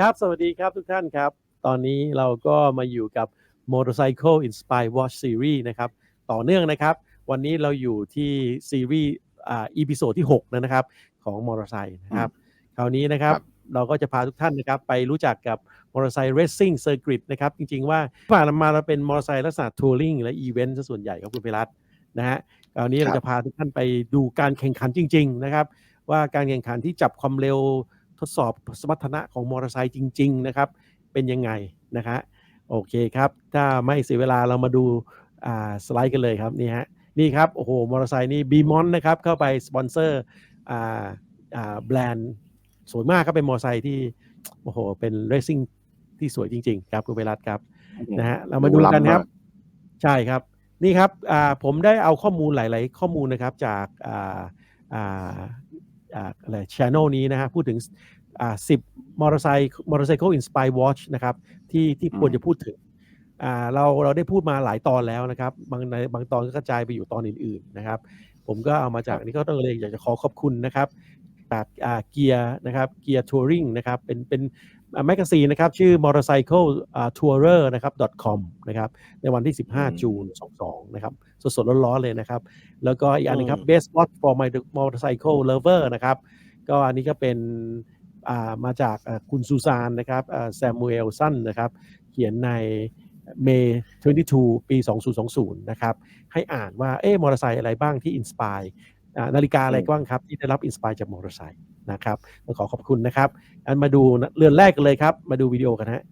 ครับ สวัสดีครับทุกท่านครับ ตอนนี้เราก็มาอยู่กับ Motorcycle Inspire Watch Series นะครับ ต่อเนื่องนะครับ วันนี้เราอยู่ที่ซีรีส์อ่าอีพิโซดที่6นะครับ ของมอเตอร์ไซค์นะครับ คราวนี้นะครับครับเราก็จะพาทุกท่านนะครับ ไปรู้จักกับมอเตอร์ไซค์ Racing Circuit นะครับ จริง ๆ ว่าที่ผ่านมาเราเป็นมอเตอร์ไซค์ลักษณะทัวริงและอีเวนต์ซะส่วนใหญ่ครับคุณพิรัตน์นะฮะคราวนี้เราจะพาทุกท่านไปดูการแข่งขันจริง ๆ นะครับ ว่าการแข่งขันที่จับความเร็ว ทดสอบสมรรถนะของมอเตอร์ไซค์จริง ๆ นะครับ เป็นยังไงนะคะโอเคครับ ถ้าไม่เสียเวลาเรามาดูอ่าสไลด์กันเลยครับนี่ฮะนี่ครับโอ้โหมอเตอร์ไซค์นี่บีมอนนะครับเข้าไปสปอนเซอร์อ่าอ่าแบรนด์สวยมากครับเป็นมอเตอร์ไซค์ที่โอ้โหเป็นเรซิ่งที่สวยจริง ๆ ครับคุณเวรัตครับนะฮะเรามาดูกันครับ ใช่ครับนี่ครับอ่าผมได้เอาข้อมูลหลาย ๆ ข้อมูลนะครับจาก อ่าอ่าอ่าอะไรช n นลนี้นะฮะพูดถึงอ่าสิบมอเตอร์ไซค์มอเตอร์ไซค์อินสปายวอชนะครับที่ที่ควรจะพูดถึงอ่าเราเราได้พูดมาหลายตอนแล้วนะครับ บางในบางตอนก็กระจายไปอยู่ตอนอื่นๆนะครับ ผมก็เอามาจากนี่ก็ต้องเลยอยากจะขอขอบคุณนะครับ จากอ่าเกียร์นะครับเกียร์ทัวริงนะครับเป็นเป็นแมกกาซีนนะครับชื่อ motorcycle อ่า tourer นะครับ .com นะครับในวันที่อืม15 จูน 22 นะครับ สดๆร้อนๆเลยนะครับ แล้วก็อีกอันหนึงครับอืม best spot for my motorcycle lover นะครับ ก็อันนี้ก็เป็นอ่ามาจากอ่าคุณซูซานนะครับแซมมูเอลสันนะครับ เขียนในเมย์22 ปี 2020 นะครับ ให้อ่านว่า เอ๊ะมอเตอร์ไซค์อะไรบ้างที่อินสปาย นาฬิกาอะไรบ้างครับ ที่ได้รับอินสปายจากมอเตอร์ไซค์นะครับต้องขอขอบคุณนะครับอันมาดูเรือนแรกกันเลยครับ มาดูวิดีโอกันฮะ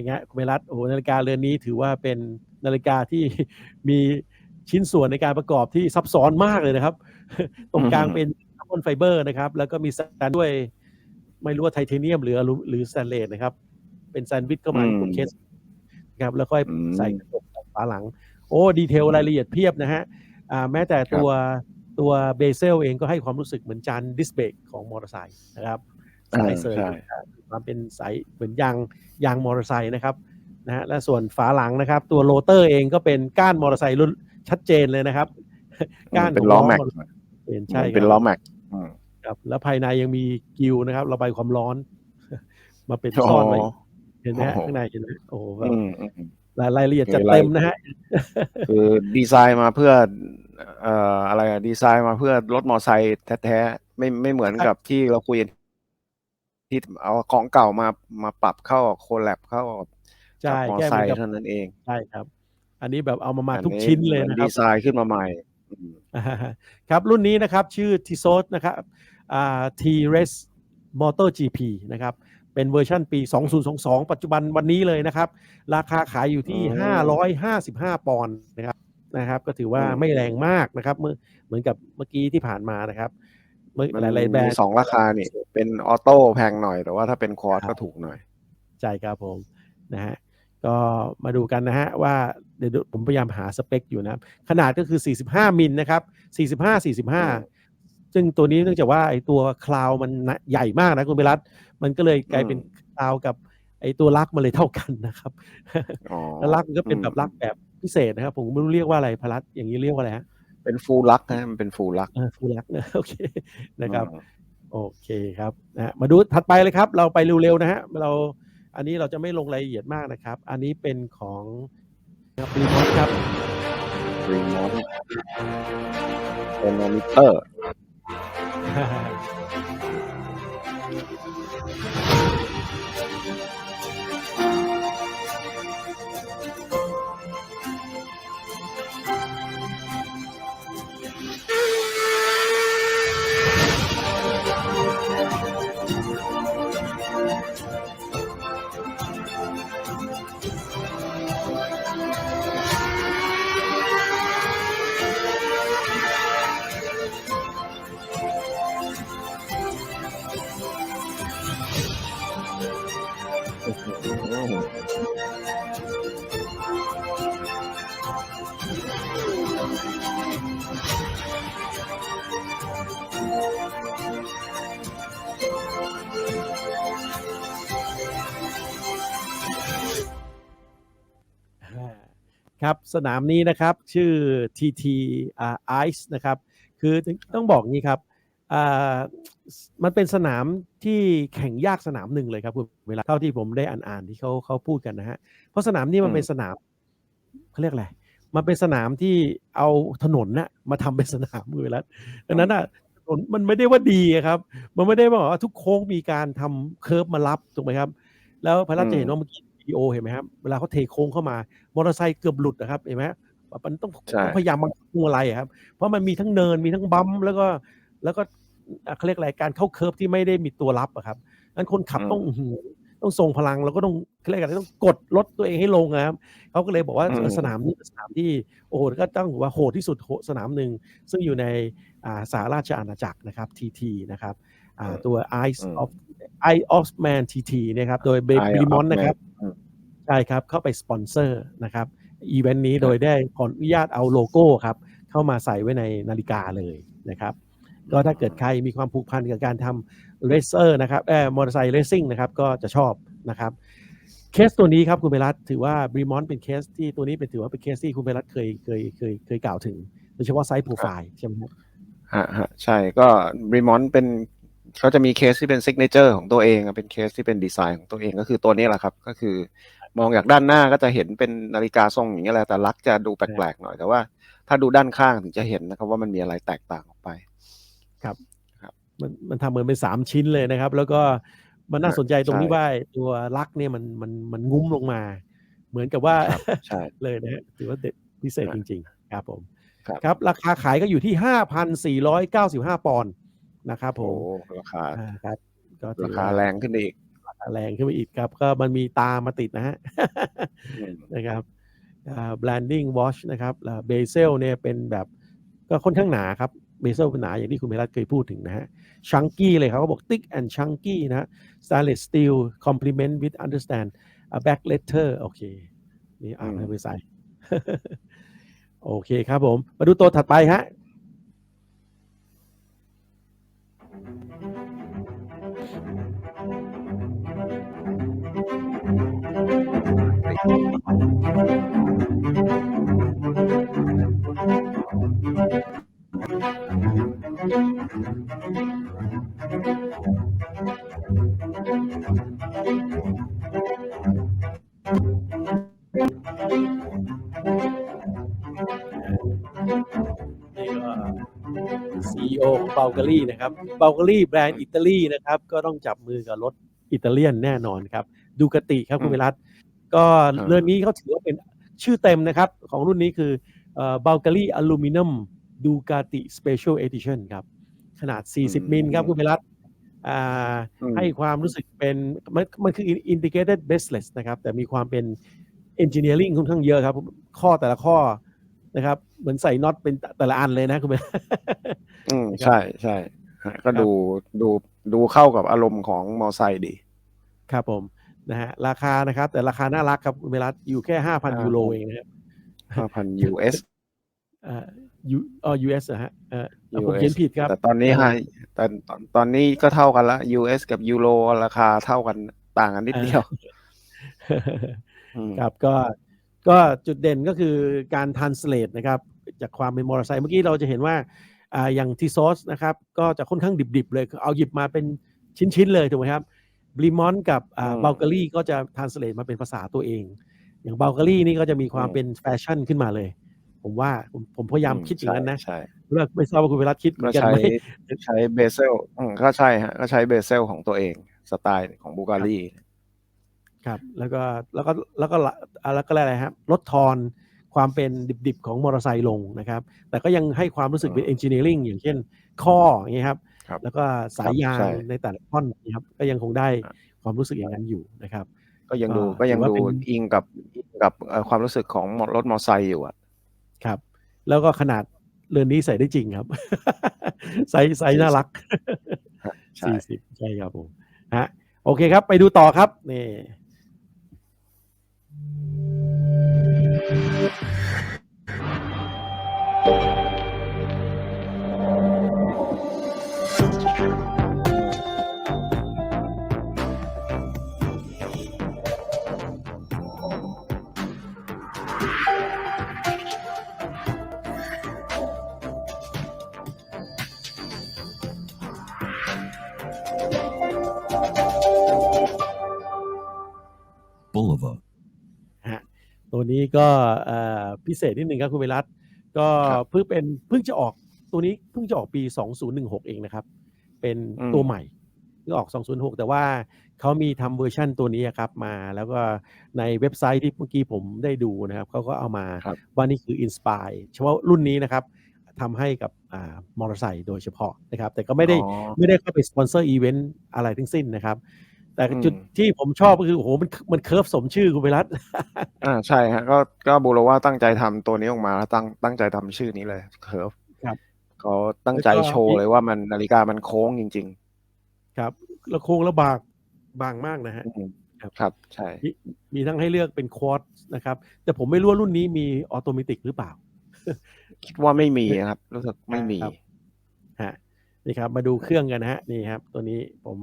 เป็นไงคุณเมรัตโอ้โหนาฬิกาเรือนนี้ถือว่าเป็นนาฬิกาที่มีชิ้นส่วนในการประกอบที่ซับซ้อนมากเลยนะครับ ตรงกลางอืมเป็นคาร์บอนไฟเบอร์นะครับ แล้วก็มีแซนด้วย ไม่รู้ว่าไทเทเนียมหรืออลูหรือสแตนเลสนะครับ เป็นแซนด์วิชเข้ามาในตัวเคสนะครับ แล้วก็อืมใส่กระจกฝาหลัง โอ้ดีเทลรายละเอียดเพียบนะฮะอ่าแม้แต่ตัวตัวเบเซลเองก็ให้ความรู้สึกเหมือนจานดิสเบรกของมอเตอร์ไซค์นะครับสายเสริมใช่ ความเป็นสายเหมือนยางยางมอเตอร์ไซค์นะครับนะฮะและส่วนฝาหลังนะครับ ตัวโรเตอร์เองก็เป็นก้านมอเตอร์ไซค์รุ่นชัดเจนเลยนะครับ ก้านเป็นขงล้อแม็กมเตร์ไซค์เป็นใช่เป็นครับล้อแม็กอืมครับแล้วภายในยังมีกิวนะครับระบายความร้อน มาเป็นโอ้ซ่อนไว้เห็นไหมฮะโอ้โหข้างในเห็นไหมโอ้โหแบบอืมอืมรายรายละเอียดจัดมีรายเต็มนะฮะคือดีไซน์มาเพื่อเอ่ออะไรอะดีไซน์มาเพื่อรถมอไซค์แท้ๆไม่ไม่เหมือนกับที่เราคุยกัน ที่เอาของเก่ามามาปรับเข้าโคแลบเข้ากับใช่มอแก้ไซเหมือนค์กับเท่านั้นเองใช่ครับ อันนี้แบบเอามามาอัทุกชิ้นเลยหมือนะครับดีไซน์ขึ้นมาใหม่อืมอ่าครับรุ่นนี้นะครับชื่อ t i s o s นะครับอ่า T Race Motor GP นะครับ เป็นเวอร์ชันปี 2022 ปัจจุบันวันนี้เลยนะครับ ราคาขายอยู่ที่ 555 ปอนด์นะครับนะครับ ก็ถือว่าไม่แรงมากนะครับ เมื่อเหมือนกับเมื่อกี้ที่ผ่านมานะครับเมื่อมัน หลายๆแบรนมีด์สองราคานี่ เป็นออโต้แพงหน่อย แต่ว่าถ้าเป็นคอร์สครัก็บถูกหน่อย ใช่ครับผมนะฮะก็มาดูกันนะฮะว่าเดี๋ยวผมพยายามหาสเปคอยู่นะครับขนาดก็คือ 45 มิลนะครับ45 45 ซึ่งตัวนี้เนื่องจากว่าไอ้ตัวคลาวมันนะใหญ่มากนะคุณเบรัตมันก็เลยกลายเป็นคลาวกับไอ้ตัวลักมันเลยเท่ากันนะครับอ๋อแล้วลักมันก็เป็นแบบลักแบบพิเศษนะครับ ผมไม่รู้เรียกว่าอะไรพลัดอย่างนี้เรียกว่าอะไรฮะ เป็นฟูลลักนะมันเป็นฟูลลักเออฟูลักนะโอเคนะครับ โอเคครับนะฮะมาดูถัดไปเลยครับ เราไปเร็วๆนะฮะเราอันนี้เราจะไม่ลงรายละเอียดมากนะครับ อันนี้เป็นของปรีมอสครับรีโมทเป็นมอนิเตอร์ ครับสนามนี้นะครับชื่อ TT อ่า Ice นะครับคือต้องบอกงี้ครับอ่ามันเป็นสนามที่แข่งยากสนามหนึ่งเลยครับคุณเวลาเท่าที่ผมได้อ่านๆที่เขาเขาพูดกันนะฮะเพราะสนามนี้มันเป็นสนามเขาเรียกอะไรมันเป็นสนามที่เอาถนนน่ะมาทำเป็นสนามมือแล้วดังนั้นอะถนนมันไม่ได้ว่าดีอะครับ มันไม่ได้บอกว่าทุกโค้งมีการทำเคิร์ฟมารับถูกไหมครับ แล้วพระรัตอืมจะเห็นว่าเมื่อกี้ วิดีโอเห็นไหมครับเวลาเขาเทโค้งเข้ามามอเตอร์ไซค์เกือบหลุดนะครับเห็นไหมแบบมันต้องใช่ต้องพยายามบังคับพวงมาลัยอะครับ เพราะมันมีทั้งเนินมีทั้งบัมป์แล้วก็แล้วก็อะเขาเรียกอะไรการเข้าเคิร์ฟที่ไม่ได้มีตัวรับอะครับงั้นคนขับต้องอื้อหือต้องทรงพลังแล้วก็ต้องเขาเรียกอะไรต้องกดรถตัวเองให้ลงนะครับเขาก็เลยบอกว่าอืมสนามนี้เป็นสนามที่โอ้โหก็ต้องถือว่าโหดที่สุดโหสนามหนึ่งซึ่งอยู่ในอ่าสหราชอาณาจักรนะครับ TT นะครับอ่าตัว Ice อืม of Eye of Man TT นะครับโดยเบ Eye บิ of มอนนะครับ Man อืมใช่ครับเข้าไปสปอนเซอร์นะครับอีเวนต์นี้โดยได้ขออนุญาตเอาโลโก้ครับเข้ามาใส่ไว้ในนาฬิกาเลยนะครับก็ถ้าเกิดใครมีความผูกพันกับการทำเรเซอร์นะครับเออมอเตอร์ไซค์เรซิ่งนะครับก็จะชอบนะครับเคสตัวนี้ครับคุณเบรัตถือว่าบรีมอนเป็นเคสที่ตัวนี้เป็นถือว่าเป็นเคสที่คุณเบรัตเคยเคยเคยเคยกล่าวถึงโดยเฉพาะไซส์โปรไฟล์ใช่ไหมครับฮะฮะใช่ก็บริมอนเป็นเขาจะมีเคสที่เป็นซิกเนเจอร์ของตัวเองอะเป็นเคสที่เป็นดีไซน์ของตัวเองก็คือตัวนี้แหละครับ ก็คือ มองจากด้านหน้าก็จะเห็นเป็นนาฬิกาทรงอย่างนี้ยแหละแต่ลักษณ์จะดูแปลกๆหน่อยแต่ว่า ถ้าดูด้านข้างถึงจะเห็นนะครับว่ามันมีอะไรแตกต่างออกไปมันมันทำเหมือนเป็นสามชิ้นเลยนะครับ แล้วก็มันน่าสนใจตรงที่ใช่ว่าตัวลักเนี่ยมันมันมันงุ้มลงมา เหมือนกับว่าครับใช่เลยนะฮะถือว่าเด็ดพิเศษครัจบริง ๆ ครับผมครับครับ ราคาขายก็อยู่ที่ห้าพันสี่ร้อยเก้าสิบห้าปอนด์นะครับผโอ้มราคาอ่าครับก็ถืราอคาว่าแรงขึ้นอีกราคา แรงขึ้นไปอีกครับ ก็มันมีตามาติดนะฮะอืมนะครับอ่า blending watch นะครับเบเซลเนี่ยเป็นแบบก็ค่อนข้างหนาครับเบเซลเป็นหนาอย่างที่คุณเมรัตเคยพูดถึงนะฮะ chunky เลยครับเขาบอก thick and chunky นะฮะ stainless steel complement with understand a back letter โอเค นี่อ่านอืมไปใส่โอเคครับผม มาดูตัวถัดไปฮะ นี่ก็ CEO ของเบลการี่นะครับเบลการี่แบรนด์อิตาลีนะครับ ก็ต้องจับมือกับรถอิตาเลียนแน่นอนครับ ดูกติครับคุณวิรัต ก็ครับเรือนนี้เขาถือว่าเป็นชื่อเต็มนะครับ ของรุ่นนี้คือเบลการี่อลูมิเนียมดูกาติสเปเชียลเอดิชั่นครับ ขนาด 40 มิลครับ คุณวิรัตอ่าอืมให้ความรู้สึกเป็น มันมันคือ integrated baseless นะครับ แต่มีความเป็น engineering ค่อนข้างเยอะครับ ข้อแต่ละข้อนะครับ เหมือนใส่น็อตเป็นแต่ละอันเลยนะคุณเบนอืมนะครับใช่ใช่ฮะก็ดูดูดูเข้ากับอารมณ์ของมอไซค์ดี ครับผม นะฮะราคานะครับ แต่ราคาน่ารักครับคุณเบรัตอยู่แค่5,000ครับยูโรเองนะครับ5,000 US เอ่อยูเอ่อ US นะฮะเอ่อเอาผม US เขียนผิดครับ แต่ตอนนี้อ่าฮะแต่ตอนตอนนี้ก็เท่ากันละ US กับยูโรราคาเท่ากันต่างกันนิดเดียวอืมครับก็ก็จุดเด่นก็คือการ translate นะครับ จากความเป็นมอเตอร์ไซค์เมื่อกี้เราจะเห็นว่าอ่าอย่างทีซอสนะครับ ก็จะค่อนข้างดิบๆเลยคือเอาหยิบมาเป็นชิ้นๆเลยถูกไหมครับ บลิมอนกับอ่าอืมเบลการี่ก็จะ translate มาเป็นภาษาตัวเอง อย่างเบลการี่นี่ก็จะมีความอืมเป็นแฟชั่นขึ้นมาเลย ผมว่าผมผมพยายามคิดอย่างนั้นนะใช่เลือกไม่ทราบว่าคุณเวลาคิดเหมืก็อนกันใช้ไหมใช้เบเซลอืมก็ใช่ฮะก็ใช้เบเซลของตัวเองสไตล์ของบูการีครับ แล้วก็แล้วก็แล้วก็ละอ่าแล้วก็อะไรครับลดทอนความเป็นดิบๆของมอเตอร์ไซค์ลงนะครับ แต่ก็ยังให้ความรู้สึกเป็นอืมเอนจิเนียริงอย่างเช่นข้ออย่างเงี้ยครับ ครับแล้วก็สายยางใช่ในแต่ละท่อนนะครับ ก็ยังคงได้ครับความรู้สึกอย่างนั้นอยู่นะครับ ก็ยังก็ดูก็ยังถือว่าดูเป็นอิงกับอิงกับเอ่อความรู้สึกของรถมอไซค์อยู่อะครับ แล้วก็ขนาดเรือนนี้ใส่ได้จริงครับไซส์ไซส์น่ารักใช่สี่สิบใช่ครับผมฮะโอเคครับ ไปดูต่อครับนี่ นี้ก็เอ่อพิเศษนิดนึงครับคุณวิรัตก็ครับเพิ่งเป็นเพิ่งจะออกตัวนี้เพิ่งจะออกปี 2016 เองนะครับ เป็นอืมตัวใหม่เพิ่งออก 2006แต่ว่าเขามีทำเวอร์ชั่นตัวนี้ครับมา แล้วก็ในเว็บไซต์ที่เมื่อกี้ผมได้ดูนะครับเขาก็เอามาครับว่านี่คือ Inspire เฉพาะรุ่นนี้นะครับทำให้กับอ่ามอเตอร์ไซค์โดยเฉพาะนะครับ แต่ก็ไม่ได้อ๋อไม่ได้เข้าไปสปอนเซอร์อีเวนต์อะไรทั้งสิ้นนะครับ แต่อืมจุดที่ผมชอบก็คือโอ้โหมันมันเคิร์ฟสมชื่อคุณวิรัตอ่าใช่ฮะก็ก็บูโรว่าตั้งใจทำตัวนี้ออกมาแล้วตั้งตั้งใจทำชื่อนี้เลยเคิร์ฟครับเขาตั้งใจแล้วก็โชว์เลยว่ามันนาฬิกามันโค้งจริงครับ แล้วโค้งแล้วบางบางมากนะฮะๆอืมครับครับใช่มีมีทั้งให้เลือกเป็นควอตนะครับ แต่ผมไม่รู้ว่ารุ่นนี้มีออโตเมติกหรือเปล่า คิดว่าไม่มีครับ รู้สึกไม่มีครับฮะนี่ครับ มาดูเครื่องกันนะฮะ นี่ครับ ตัวนี้ผม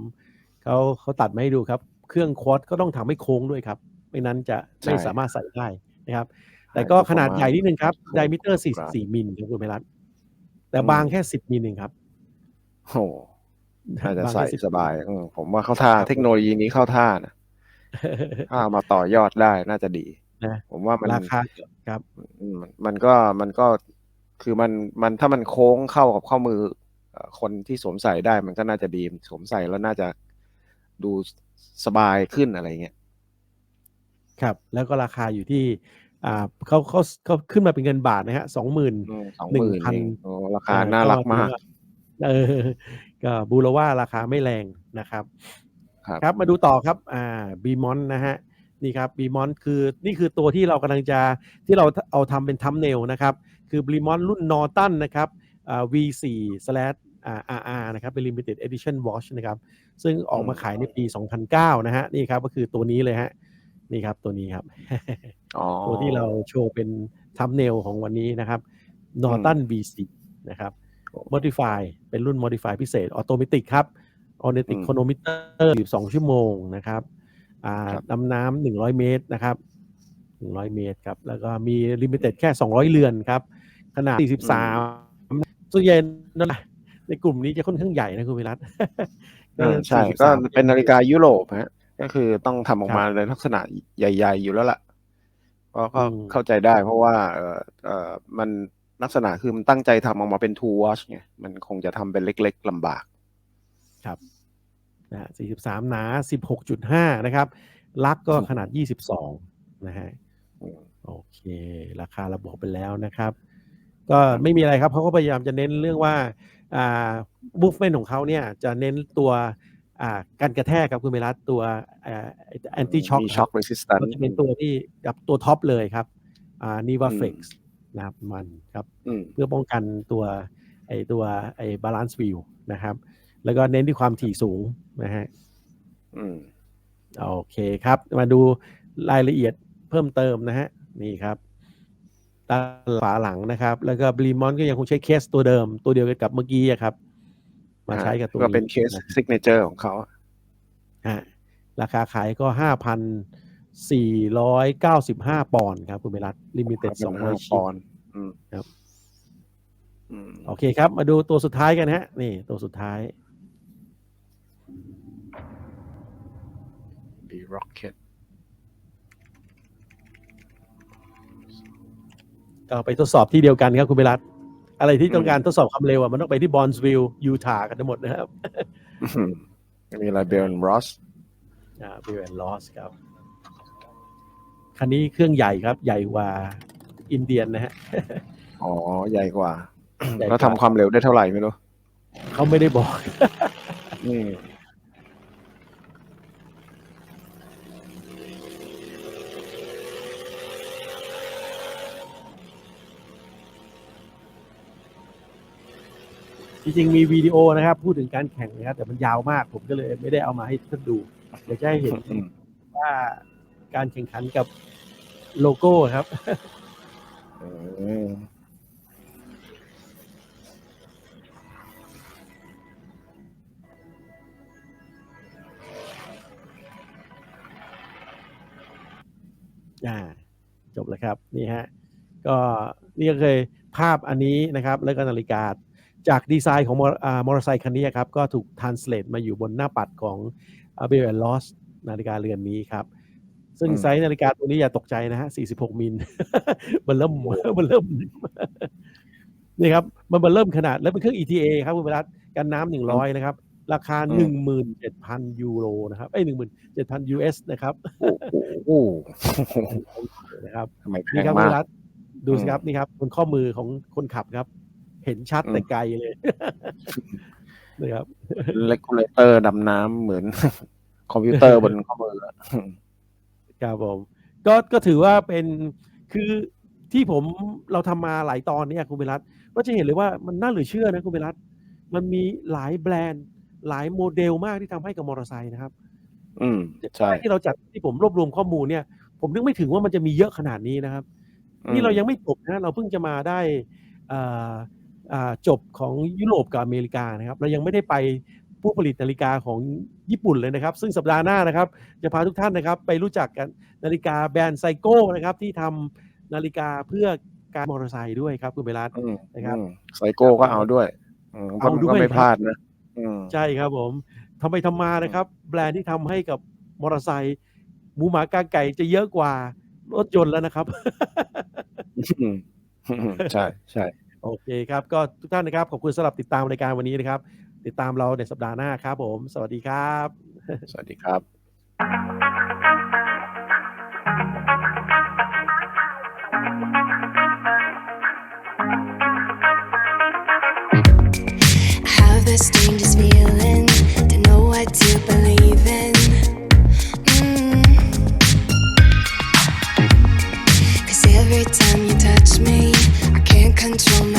เขาเขาตัดมาให้ดูครับ เครื่องควอตก็ต้องทำให้โค้งด้วยครับ ไม่นั้นจะไม่ใช่สามารถใส่ได้นะครับใช่แต่ก็ performance ขนาดใหญ่นิดนึงครับโค้งไดมิเตอร์ครับ44 มิลครับคุณไพรัตแต่อืมบางแค่ 10 มิลเองครับโอ้โหน่าจะบางใส่แค่10สบายอืมผมว่าเข้าท่าครับเทคโนโลยีนี้เข้าท่านะถ้าเอามาต่อยอดได้น่าจะดีนะผมว่ามันราคาครับอืมมันมันก็มันก็คือมันมันถ้ามันโค้งเข้ากับข้อมือเอ่อคนที่สวมใส่ได้มันก็น่าจะดีสวมใส่แล้วน่าจะ ดูสบายขึ้นอะไรเงี้ยครับ แล้วก็ราคาอยู่ที่ อ่าเขาเขาเขาขึ้นมาเป็นเงินบาทนะฮะสองหมื่นสองหมื่น1,000เองโอ้ราคาน่ารักมากเออก็บูรว่าราคาไม่แรงนะครับครับ ครับมาดูต่อครับ อ่าบีมอนนะฮะนี่ครับบีมอนคือนี่คือตัวที่เรากำลังจะที่เราเอาทำเป็นทัมเนลนะครับ คือบีมอนรุ่นนอตันนะครับอ่า V4 slash อ่า RR นะครับเป็น limited edition watch นะครับซึ่งออกมาขายในปี 2009 นะฮะนี่ครับก็คือตัวนี้เลยฮะนี่ครับตัวนี้ครับอ๋อตัวที่เราโชว์เป็นทัมเนลของวันนี้นะครับ Norton V4 นะครับ Modify เป็นรุ่น Modify พิเศษออโตเมติกครับ Automatic อืม Chronometer 12 ชั่วโมงนะครับอ่าครับดำน้ำ100 เมตรนะครับ100 เมตรครับแล้วก็มี Limited แค่ 200 เรือนครับ ขนาด 43ส่วนใหญ่นั่นแหละ ในกลุ่มนี้จะค่อนข้างใหญ่นะคุณวิรัตอ่าใช่43ก็เป็นนาฬิกายุโรปฮะ ก็คือต้องทำออกมาในลักษณะใหญ่ ๆ อยู่แล้วล่ะก็ก็อืมเข้าใจได้ เพราะว่าเออเออมันลักษณะคือมันตั้งใจทำออกมาเป็น two watch ไงมันคงจะทำเป็นเล็ก ๆลำบาก ครับนะฮะ43หนา16.5นะครับ ลักก็ขนาด22นะฮะอืมโอเค ราคาระบอกไปแล้วนะครับ ก็ไม่มีอะไรครับเขาก็พยายามจะเน้นเรื่องว่า อ่าบูฟเมนของเขาเนี่ยจะเน้นตัวอ่าการกระแทกครับคุณเมรัตตัวแอนตี้ช็อคมี shock resistant ก็จะเป็นตัวที่กับตัวท็อปเลยครับอ่านีวาเฟกซ์นะครับมันครับอืมเพื่อป้องกันตัวไอตัวไอบาลานซ์วิวนะครับ แล้วก็เน้นที่ความถี่สูงนะฮะอืมโอเคครับ มาดูรายละเอียดเพิ่มเติมนะฮะ นี่ครับ ตาฝาหลังนะครับ แล้วก็บลีมอนก็ยังคงใช้เคสตัวเดิม ตัวเดียวกันกับเมื่อกี้อะครับ มาใช้กับตัวก็นี้เป็นเคสนะซิกเนเจอร์ของเขาฮะราคาขายก็ห้าพันสี่ร้อยเก้าสิบห้าปอนด์ครับ คุณเบรัตลิมิเต็ดเป็นสองร้ห้าอยปชิ้อนนด์อืมครับอืมโอเคครับ มาดูตัวสุดท้ายกันฮะ นี่ ตัวสุดท้ายบีร็ กเก็ตก็ไปทดสอบที่เดียวกันครับคุณเบรัตอะไรที่ต้องการทดสอบความเร็วอะมันต้องไปที่บอนส์วิลล์ยูทาห์กันทั้งหมดนะครับมีอะไรเบลน์รอสอ่าบิวแอนลอสครับ คันนี้เครื่องใหญ่ครับ ใหญ่กว่าอินเดียนนะฮะอ๋อใหญ่กว่าใหญ่กว่าแล้วทำความเร็วได้เท่าไหร่ไม่รู้เขาไม่ได้บอก จริงๆมีวิดีโอนะครับ พูดถึงการแข่งนะครับแต่มันยาวมากผมก็เลยไม่ได้เอามาให้ท่านดูเดี๋ยวจะให้เห็นว่าการแข่งขันกับโลโก้ครับอืมอ่าจบแล้วครับ นี่ฮะ ก็นี่ก็เคยภาพอันนี้นะครับ แล้วก็นาฬิกา จากดีไซน์ของมออ่ามอเตอร์ไซค์คันนี้ครับ ก็ถูก translate มาอยู่บนหน้าปัดของเบลแอนลอสนาฬิกาเรือนนี้ครับ ซึ่งอืมไซส์นาฬิกาตัวนี้อย่าตกใจนะฮะ 46 มิล มันเริ่มมันเริ่ม นี่ครับ มันมันเริ่มขนาด แล้วเป็นเครื่อง ETA ครับคุณเวรัตกันน้ำหนึ่งร้อยนะครับ ราคาอืหนึ่งมหมื่นเจ็ดพันยูโรนะครับ เอ้ยหนึ่งหมื่นเจ็ดพัน US นะครับ โอ้โหนะครับทำไมแพนี่งครับคุมาณกรัฐดูสิอืมครับ นี่ครับบนข้อมือของคนขับครับ เห็นชัดอืมแต่ไกลเลยนะครับเลกูเลเตอร์ดำน้ำเหมือนคอมพิวเตอร์บนข้อมืออะครับผมก็ก็ถือว่าเป็นคือที่ผมเราทำมาหลายตอนเนี่ยคุณเบรัตก็จะเห็นเลยว่ามันน่าเหลือเชื่อนะคุณเบรัตมันมีหลายแบรนด์ หลายโมเดลมากที่ทำให้กับมอเตอร์ไซค์นะครับ อืมใช่ที่เราจัดที่ผมรวบรวมข้อมูลเนี่ย ผมนึกไม่ถึงว่ามันจะมีเยอะขนาดนี้นะครับอืมนี่เรายังไม่จบนะ เราเพิ่งจะมาได้อ่าอ่า จบของยุโรปกับอเมริกานะครับเรายังไม่ได้ไปผู้ผลิตนาฬิกาของญี่ปุ่นเลยนะครับ ซึ่งสัปดาห์หน้านะครับจะพาทุกท่านนะครับไปรู้จักกันนาฬิกาแบรนด์ไซโก้นะครับที่ทำนาฬิกาเพื่อการมอเตอร์ไซค์ด้วยครับคุณเบลัสอืมนะครับอืมไซโก้ก็เอาด้วยอืมเอาด้วยก็ไม่ครับพลาดนะอืมใช่ครับผมทำไปทำมานะครับ แบรนด์ที่ทำให้กับมอเตอร์ไซค์หมูหมากาไก่จะเยอะกว่ารถยนต์แล้วนะครับอืมใช่ใช่ โอเคครับ ก็ทุกท่านนะครับ ขอบคุณสำหรับติดตามรายการวันนี้นะครับ ติดตามเราในสัปดาห์หน้าครับผม สวัสดีครับ สวัสดีครับ the stained is me control